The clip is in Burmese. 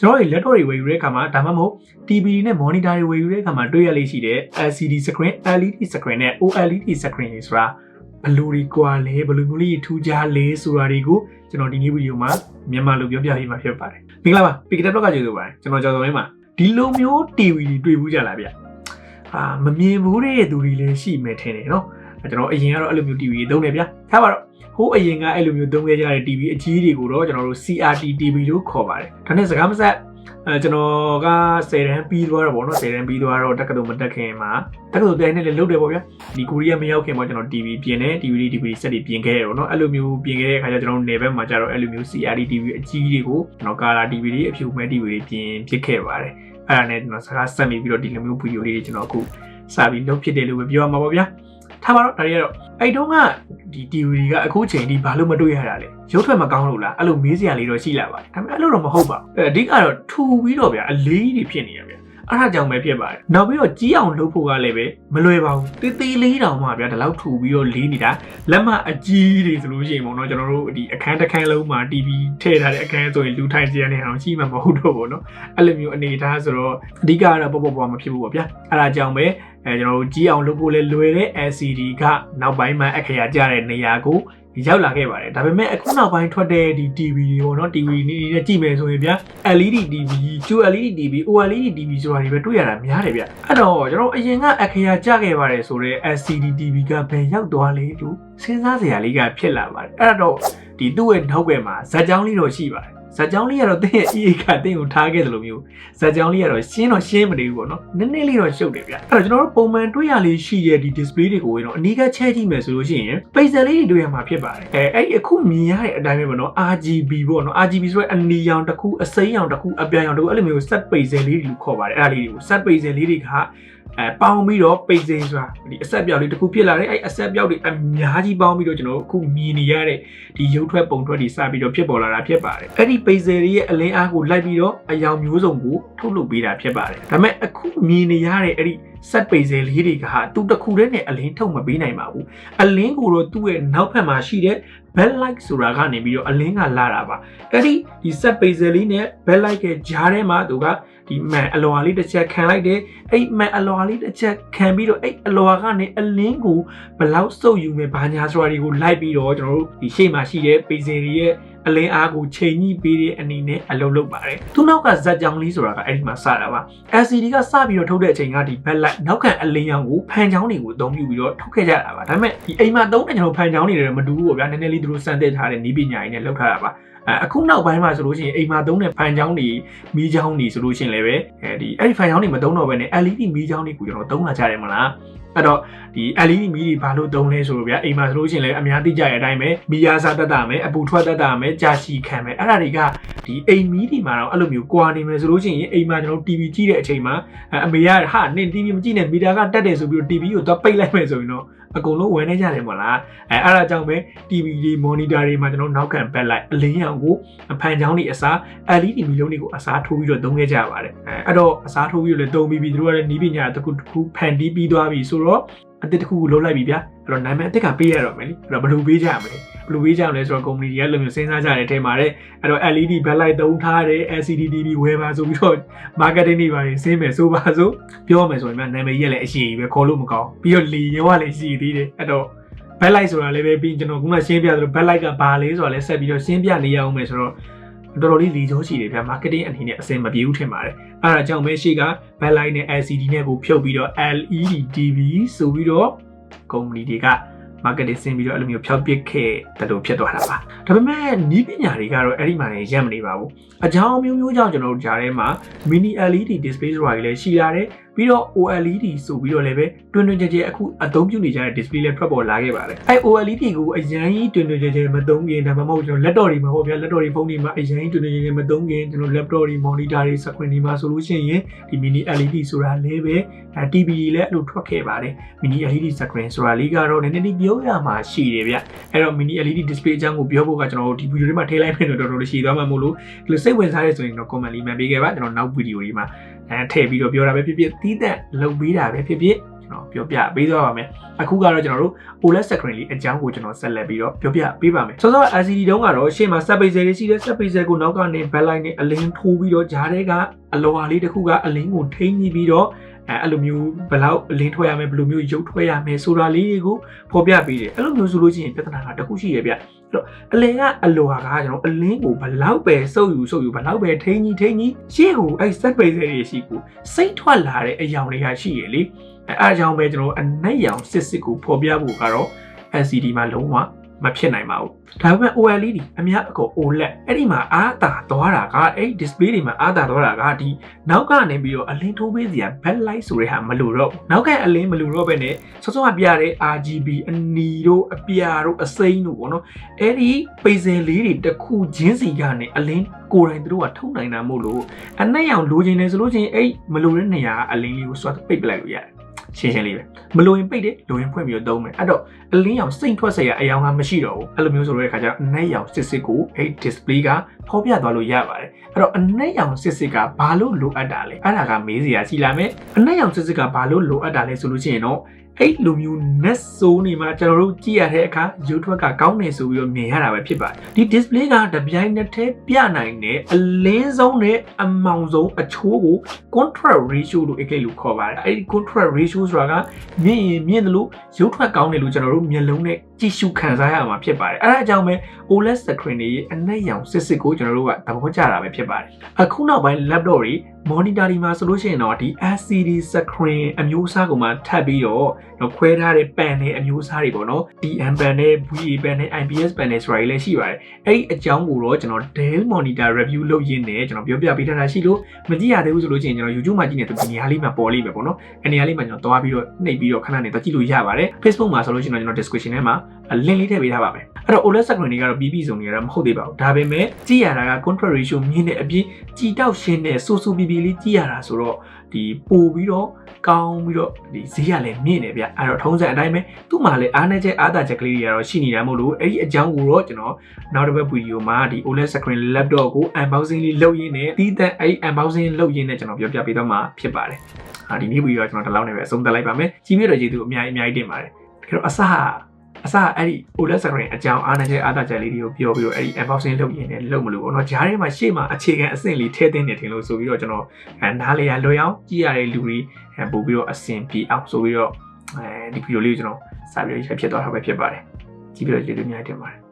ကျွန်တော်တို့ laptop တွေဝယ်ယူတဲ့အခါမှာဒါမှမဟုတ် TV နဲ့ monitor တွေဝယ်ယူတဲ့အခါမှာတွေ့ရလေးရှိတဲ့ LCD screen LED screen နဲ့ OLED screen တွေဆိုတာဘယ်လိုတွေကွာလဲဘယ်လိုမျိုးလေးထူးခြားလဲဆိုတာတွေကိုကျွန်တော်ဒီနေ့ဗီဒီယိုမှာမြန်မာလိုပြောပြပေးမှာဖြစ်ပါတယ်မင်္ဂလာပါ Picture Blog ကကြိုဆိုပါတယ်ကျွန်တော်ကျော်စောမင်းပါဒီလိုမျိုး TV တွေတွေ့ဘူးကြလားဗျအာမမြင်ဘူးတဲ့သူတွေလည်းရှိမယ်ထင်တယ်နော် ကျွန်တော်အရင်ကတော့အဲ့လိုမျိုး TV တွေသုံးတယ်ဗျထားပါတော့ဟိုးအရင်ကအဲ့လိုမျိုးသုံးခဲ့ကြတဲ့ TV အကြီးတွေကိုတော့ကျွန်တော်တို့ CRT TV လို့ခေါ်ပါတယ်ဒါနဲ့စကားမဆက်အဲကျွန်တော်က10တန်းပြီးသွားတော့ဗောနော်10တန်းပြီးသွားတော့တက္ကသိုလ်မတက်ခင်မှာတက္ကသိုလ်တိုင်းနဲ့လည်းလုပ်တယ်ဗောဗျာဒီကိုရီးယားမရောက်ခင်မှာကျွန်တော် TV ပြင်တယ် DVD DVD စက်တွေပြင်ခဲ့ရတော့နော်အဲ့လိုမျိုးပြင်ခဲ့တဲ့အခါကျကျွန်တော်တို့နေဘက်မှာကျတော့အဲ့လိုမျိုး CRT TV အကြီးတွေကိုကျွန်တော် color TV တွေအဖြူမဲ့ TV တွေပြင်ဖြစ်ခဲ့ပါတယ်အဲ့ဒါနဲ့ကျွန်တော်စကားဆက်မိပြီးတော့ဒီလိုမျိုးဗီဒီယိုလေးတွေကျွန်တော်အခုစပြီးလုပ်ဖြစ်တယ်လို့ပဲပြောရမှာပေါ့ဗျာ ထားပါတော့ဒါတွေကတော့အဲ့တုန်းကဒီ TV တွေကအခုချိန်ဒီဘာလို့မတွေ့ရတာလဲရုပ်ထွက်မကောင်းလို့လားအဲ့လိုမေးစရာလေးတော့ရှိလာပါတယ်ဒါပေမဲ့အဲ့လိုတော့မဟုတ်ပါဘူးအဓိကတော့ထူပြီးတော့ဗျာအလေးကြီးဖြစ်နေရဗျာ အဲ့ဒါကြောင့်ပဲဖြစ်ပါတယ်နောက်ပြီးတော့ကြီးအောင်လုပ်ဖို့ကလည်းပဲမလွယ်ပါဘူးတေးသေးလေးတောင်မှဗျာဒီလောက်ထူပြီးတော့လေးနေတာလက်မအကြီးတွေဆိုလို့ရှိရင်ပေါ့နော်ကျွန်တော်တို့ဒီအခန်းတစ်ခန်းလုံးမှာ TV ထည့်ထားတဲ့အခန်းဆိုရင်လူထိုင်ကြရနေအောင်ရှိမှမဟုတ်တော့ဘူးနော်အဲ့လိုမျိုးအနေထားဆိုတော့အဓိကကတော့ပေါ့ပေါ့ပေါ့မဖြစ်ဘူးပေါ့ဗျာအဲ့ဒါကြောင့်ပဲအဲကျွန်တော်တို့ကြီးအောင်လုပ်ဖို့လဲလွယ်တဲ့ LCD ကနောက်ပိုင်းမှာအခရာကျတဲ့နေရာကို ရောက်လာခဲ့ပါတယ်ဒါပေမဲ့အခုနောက်ပိုင်းထွက်တဲ့ဒီ TV တွေပေါ့နော် TV နေနဲ့ကြည့်မယ်ဆိုရင်ဗျာ LED TV, QLED TV, OLED TV ဆိုတာတွေပဲတွေ့ရတာများတယ်ဗျအဲ့တော့ကျွန်တော်အရင်ကအခရာကျခဲ့ပါတယ်ဆိုတော့ LCD TV ကဘယ်ရောက်သွားလဲလို့စဉ်းစားစရာလေးကဖြစ်လာပါတယ်အဲ့တော့ဒီသူ့ရဲ့နောက်ကမှာဇာတ်ကြောင်းလေးတော့ရှိပါတယ် ဇာတ်ကြောင်းလေးကတော့တင်းရဲ့ EA ကတင်းကိုထားခဲ့တယ်လို့မျိုးဇာတ်ကြောင်းလေးကတော့ရှင်းတော့ရှင်းမနေဘူးပေါ့နော်နည်းနည်းလေးတော့ရှုပ်တယ်ဗျအဲ့တော့ကျွန်တော်တို့ပုံမှန်တွေ့ရလေးရှိတဲ့ဒီ display တွေကိုရင်တော့အနီးကချဲကြည့်မယ်ဆိုလို့ရှိရင် pixel လေးတွေတွေ့ရမှာဖြစ်ပါတယ်အဲအဲ့ဒီအခုမြင်ရတဲ့အတိုင်းပဲပေါ့နော် RGB ပေါ့နော် RGB ဆိုတဲ့အနီရောင်တစ်ခုအစိမ်းရောင်တစ်ခုအပြာရောင်တစ်ခုအဲ့လိုမျိုး set pixel လေးတွေလို့ခေါ်ပါတယ်အဲ့ဒါလေးတွေကို set pixel လေးတွေက အဲပေါင်းပြီးတော့ pixel ဆိုတာဒီအဆက်ပြောက်လေးတစ်ခုဖြစ်လာတယ်အဲ့အဆက်ပြောက်တွေအများကြီးပေါင်းပြီးတော့ကျွန်တော်တို့အခုမြင်နေရတဲ့ဒီရုပ်ထွက်ပုံထွက်တွေစပြီးတော့ဖြစ်ပေါ်လာတာဖြစ်ပါတယ်အဲ့ဒီ pixel တွေရဲ့အလင်းအားကိုလိုက်ပြီးတော့အယောင်မျိုးစုံကိုထုတ်လုပ်ပေးတာဖြစ်ပါတယ်ဒါပေမဲ့အခုမြင်နေရတဲ့အဲ့ဒီ set pixel လေးတွေကဟာသူတစ်ခုတည်းနဲ့အလင်းထုတ်မပေးနိုင်ပါဘူးအလင်းကိုတော့သူ့ရဲ့နောက်ဖက်မှာရှိတဲ့ backlight ဆိုတာကနေပြီးတော့အလင်းကလာတာပါအဲ့ဒီဒီ set pixel လေးနဲ့ backlight ရဲ့ကြားထဲမှာသူက ဒီမှန်အလွာလေးတစ်ချက်ခံလိုက်တယ်အဲ့မှန်အလွာလေးတစ်ချက်ခံပြီးတော့အဲ့အလွာကနေအလင်းကိုဘလောက်စုပ်ယူမယ်ဘာညာဆိုတာတွေကိုလိုက်ပြီးတော့ကျွန်တော်တို့ဒီရှေ့မှာရှိတဲ့ pixel တွေရဲ့ အလင်းအားကိုချိန်ညှိပေးတဲ့အနေနဲ့အလုပ်လုပ်ပါတယ်သူနောက်ကဇက်ကြောင်လေးဆိုတာကအဲ့ဒီမှာစတာပါ LCD ကစပြီးတော့ထုတ်တဲ့အချိန်ကဒီ backlight နောက်ခံအလင်းရောင်ကိုဖန်ချောင်းတွေကိုအသုံးပြုပြီးတော့ထုတ်ခဲ့ကြတာပါဒါပေမဲ့ဒီအိမ်မှာသုံးတဲ့ကျွန်တော်ဖန်ချောင်းတွေလည်းမတူဘူးပေါ့ဗျာနည်းနည်းလေးသူတို့စမ်းသစ်ထားတဲ့နည်းပညာတွေနဲ့လုပ်ထားတာပါအဲအခုနောက်ပိုင်းမှာဆိုလို့ရှိရင်အိမ်မှာသုံးတဲ့ဖန်ချောင်းတွေမီးချောင်းတွေဆိုလို့ရှိရင်လည်းပဲအဲဒီအဲ့ဒီဖန်ချောင်းတွေမသုံးတော့ဘဲနဲ့ LED မီးချောင်းတွေကိုကျွန်တော်သုံးလာကြတယ်မလား အဲ့တော့ဒီ LED မီးတွေဘာလို့သုံးလဲဆိုတော့ဗျာအိမ်မှာဆိုလို့ရှိရင်လည်းအများသိကြတဲ့အတိုင်းပဲမီးရစားတတ်တာမယ်အပူထွက်တတ်တာမယ်ကြာရှည်ခံမယ်အဲ့ဒါတွေကဒီအိမ်မီးတွေမှာတော့အဲ့လိုမျိုးကွာနေမယ်ဆိုလို့ရှိရင်အိမ်မှာကျွန်တော် TV ကြည့်တဲ့အချိန်မှာအမေကဟာနင် TV မကြည့်နဲ့မီတာကတက်တယ်ဆိုပြီးတော့ TV ကိုသွားပိတ်လိုက်မယ်ဆိုရင်တော့ အကုန်လုံးဝယ်နေကြတယ်မဟုတ်လားအဲအဲ့ဒါကြောင့်ပဲ TV တွေ monitor တွေမှာကျွန်တော်နောက်ခံ backlight အလင်းရောင်ကိုဖန်ချောင်းတွေအစား LED မီလုံးတွေကိုအစားထိုးပြီးတော့သုံးခဲ့ကြပါတယ်အဲအဲ့တော့အစားထိုးပြီးတော့လည်းသုံးပြီးပြီသူတို့ကလည်းနီးပညာတစ်ခုတစ်ခုဖန်တီးပြီးသွားပြီဆိုတော့အတစ်တစ်ခုကိုလုံးလိုက်ပြီဗျာအဲ့တော့နာမည်အစ်စ်ကပေးရတော့မယ်လीအဲ့တော့ဘယ်လိုပေးကြရမလဲ ဘယ်လိုပေးကြမလဲဆိုတော့ company တွေကလည်းမျိုးစဉ်းစားကြတဲ့အထဲမှာတဲ့အဲ့တော့ LED backlight သုံးထားတယ် LCD TV ဝယ်ပါဆိုပြီးတော့ marketing တွေပါနေစင်းမယ်ဆိုပါဆိုပြောမယ်ဆိုရင်များနာမည်ကြီးလည်းအရှိကြီးပဲခေါ်လို့မကောင်းပြီးတော့လီရောကလည်းရှိသေးတယ်အဲ့တော့ backlight ဆိုတာလည်းပဲပြီးကျွန်တော်ခုနရှင်းပြသလို backlight ကဘာလဲဆိုတာလည်းဆက်ပြီးတော့ရှင်းပြနေရအောင်မယ်ဆိုတော့တော်တော်လေးလီကြောရှိတယ်ဗျာ marketing အနေနဲ့အစင်မပြေဘူးထင်ပါတယ်အဲ့ဒါကြောင့်ပဲရှေ့က backlight နဲ့ LCD နဲ့ကိုဖြုတ်ပြီးတော့ LED TV ဆိုပြီးတော့ company တွေက marketing ဆင်းပြီးတော့အဲ့လိုမျိုးဖြောက်ပစ်ခဲ့တယ်လို့ဖြစ်သွားတာပါဒါပေမဲ့နီးပညာတွေကတော့အဲ့ဒီမှာလည်းရပ်မနေပါဘူးအကြောင်းမျိုးမျိုးကြောင့်ကျွန်တော်တို့ဂျားထဲမှာ mini LED display ဆိုတာကြီးလည်းရှိလာတယ် ပြီးတော့ OLED ဆိုပြီးတော့လည်းပဲတွင်တွင်ကြဲကြဲအခုအသုံးပြုနေကြတဲ့ display လည်းထွက်ပေါ်လာခဲ့ပါတယ်အဲ OLED ကိုအရင်ကြီးတွင်တွင်ကြဲကြဲမသုံးခင်ဒါမှမဟုတ်ကျွန်တော် laptop တွေမှာပေါ့ဗျာ laptop တွေဖုန်းတွေမှာအရင်ကြီးတွင်တွင်ကြဲကြဲမသုံးခင်ကျွန်တော် laptop တွေ monitor တွေ screen တွေမှာဆိုလို့ရှိရင်ဒီ mini LED ဆိုတာလည်းပဲအဲ TV လည်းအဲ့လိုထွက်ခဲ့ပါတယ် mini LED screen ဆိုတာလေးကတော့နည်းနည်းလေးပြောရမှာရှိတယ်ဗျအဲ့တော့ mini LED display အကြောင်းကိုပြောဖို့ကကျွန်တော်တို့ဒီ video တွေမှာထည့်လိုက်မယ်တော့တော်တော်လေးရှည်သွားမှာမို့လို့ဒီလိုစိတ်ဝင်စားရဆိုရင်တော့ comment လေးမှန်ပေးခဲ့ပါကျွန်တော်နောက် video တွေမှာ အဲထည့်ပြီးတော့ပြောတာပဲဖြစ်ဖြစ်တီးသက်လုပ်ပေးတာပဲဖြစ်ဖြစ်ကျွန်တော်ပြောပြပေးသွားပါမယ်အခုကတော့ကျွန်တော်တို့ OLED screen လေးအကြောင်းကိုကျွန်တော်ဆက်လက်ပြီးတော့ပြောပြပေးပါမယ်စောစော LCD တုန်းကတော့ရှေ့မှာ sub bezel တွေရှိတယ် sub bezel ကိုနောက်ကနေ backlight နဲ့အလင်းထိုးပြီးတော့ဂျားထဲကအလော်ဟာလေးတစ်ခုကအလင်းကိုထိန်းညှိပြီးတော့ အဲအဲ့လိုမျိုးဘယ်လောက်အလင်းထွက်ရမယ်ဘယ်လိုမျိုးရုပ်ထွက်ရမယ်ဆိုတာလေးတွေကိုဖော်ပြပေးတယ်အဲ့လိုမျိုးဆိုလို့ရှိရင်ပြဿနာကတစ်ခုရှိရဗျအဲ့တော့အလင်းကအလော်ဟာကကျွန်တော်အလင်းကိုဘယ်လောက်ပဲစုပ်ယူစုပ်ယူဘယ်လောက်ပဲထိန်းညှိထိန်းညှိရှေ့ကိုအဲ့ sub bezel တွေရှိကိုစိတ်ထွက်လာတဲ့အယောင်တွေကရှိရလေအဲအားကြောင့်ပဲကျွန်တော်အနက်ရောင်စစ်စစ်ကိုဖော်ပြဖို့ကတော့ LCD မှာလုံးဝ မဖြစ်နိုင်ပါဘူးဒါပေမဲ့ OLED အများအကော OLED အဲ့ဒီမှာအားသာသွားတာကအဲ့ display တွေမှာအားသာသွားတာကဒီနောက်ကနေပြီးတော့အလင်းထိုးပေးစရာ backlight ဆိုတဲ့ဟာမလိုတော့ဘူးနောက်ကအလင်းမလိုတော့ဘဲနဲ့စောစောကပြတဲ့ RGB အနီတို့အပြာတို့အစိမ်းတို့ပေါ့နော်အဲ့ဒီပိစင်လေးတွေတစ်ခုချင်းစီကနေအလင်းကိုယ်တိုင်တို့ကထုတ်နိုင်တာမို့လို့အနက်ရောင်လိုချင်တယ်ဆိုလို့ချင်းအဲ့မလိုတဲ့နေရာကအလင်းလေးကိုဆွတ်ပိတ်ပလိုက်လို့ရတယ် ရှင်းရှင်းလေးပဲမလိုရင်ပိတ်တယ်လိုရင်ဖွင့်ပြီးတော့သုံးမယ်အဲ့တော့အလင်းရောင်စိတ်ထွက်စရာအယောင်ကမရှိတော့ဘူးအဲ့လိုမျိုးဆိုတဲ့အခါကျတော့အနက်ရောင်စစ်စစ်ကိုအဲ့ display ကဖော်ပြသွားလို့ရပါတယ်အဲ့တော့အနက်ရောင်စစ်စစ်ကဘာလို့လိုအပ်တာလဲအဲ့ဒါကမေးစရာရှိလာမယ်အနက်ရောင်စစ်စစ်ကဘာလို့လိုအပ်တာလဲဆိုလို့ရှိရင်တော့ အဲ့လိုမျိုး net ဆိုးနေမှာကျွန်တော်တို့ကြည့်ရတဲ့အခါရုပ်ထွက်ကကောင်းနေဆိုပြီးတော့မြင်ရတာပဲဖြစ်ပါတယ်ဒီ display ကတပြိုင်နက်တည်းပြနိုင်တဲ့အလင်းဆုံးနဲ့အမောင်ဆုံးအချိုးကို contrast ratio လို့အင်္ဂလိပ်လိုခေါ်ပါတယ်အဲ့ဒီ contrast ratio ဆိုတာကမြင်ရင်မြင်တယ်လို့ရုပ်ထွက်ကောင်းတယ်လို့ကျွန်တော်တို့မျက်လုံးနဲ့ကြည့်ရှုခံစားရမှာဖြစ်ပါတယ်အဲ့ဒါကြောင့်ပဲ OLED screen တွေရဲ့အနက်ရောင်စစ်စစ်ကိုကျွန်တော်တို့ကသဘောကျတာပဲဖြစ်ပါတယ်အခုနောက်ပိုင်း laptop တွေ monitor ဒီမှာဆိုလို့ရှိရင်တော့ဒီ LCD screen အမျိုးအစားကိုမှထပ်ပြီးတော့တော့ခွဲထားတဲ့ panel အမျိုးအစားတွေပေါ့နော် DM panel, VA panel, IPS panel ဆိုတာတွေလည်းရှိပါတယ်အဲ့ဒီအကြောင်းကိုတော့ကျွန်တော် Dell monitor review လုပ်ရင်းနဲ့ကျွန်တော်ပြောပြပေးထားတာရှိလို့မကြည့်ရသေးဘူးဆိုလို့ရှိရင်ကျွန်တော် YouTube မှာကြည့်နေတဲ့ဒီနေရာလေးမှာပေါ်လိမ့်မယ်ပေါ့နော်အဲ့နေရာလေးမှာကျွန်တော်သွားပြီးတော့နှိပ်ပြီးတော့ခဏနေတော့ကြည့်လို့ရပါတယ် Facebook မှာဆိုလို့ရှိရင်တော့ကျွန်တော် description ထဲမှာ link လေးထည့်ပေးထားပါမယ်အဲ့တော့ OLED screen တွေကတော့ပြီးပြီဆုံးနေရတာမဟုတ်သေးပါဘူးဒါပေမဲ့ကြည့်ရတာက contrast ratio မြင့်တဲ့အပြင်ကြည်တောက်ရှင်းတဲ့စူစူပီပီလေးကြည့်ရတာဆိုတော့ ဒီပို့ပြီးတော့ကောင်းပြီးတော့ဒီဈေးကလည်းမြင့်နေဗျအဲ့တော့ထုံးစံအတိုင်းပဲသူ့မှာလည်းအားနည်းချက်အားသာချက်ကလေးတွေကတော့ရှိနေတာမို့လို့အဲ့ဒီအကြောင်းကိုတော့ကျွန်တော်နောက်တစ်ပတ်ဗီဒီယိုမှာဒီ OLED screen laptop ကို unboxing လေးလုပ်ရင်းနဲ့တီးတဲ့အဲ့ unboxing လုပ်ရင်းနဲ့ကျွန်တော်ပြောပြပေးတော့မှာဖြစ်ပါတယ်ဟာဒီနေ့ဗီဒီယိုကကျွန်တော်ဒီလောက်နဲ့ပဲအဆုံးသတ်လိုက်ပါမယ်ကြည့်ပြီးတော့ကျေးဇူးအများကြီးအများကြီးတင်ပါတယ်ဒါကြောင့်အစ အစအဲ့ဒီ OLED screen အကြောင်းအားနည်းချက်အားသာချက်လေးတွေကိုပြောပြီးတော့အဲ့ဒီ unboxing လုပ်ရင်းနဲ့လုပ်မလို့ပေါ့နော်ဂျားထဲမှာရှေ့မှာအခြေခံအဆင့်လေးထည့်သွင်းနေတယ်လို့ဆိုပြီးတော့ကျွန်တော်နားလေရလွယ်အောင်ကြည့်ရတဲ့လူတွေပို့ပြီးတော့အဆင်ပြေအောင်ဆိုပြီးတော့အဲဒီဗီဒီယိုလေးကိုကျွန်တော်စာပြီးရိုက်ဖြစ်သွားတာပဲဖြစ်ပါတယ်ကြည့်ပြီးတော့ကျေးဇူးများတင်ပါတယ်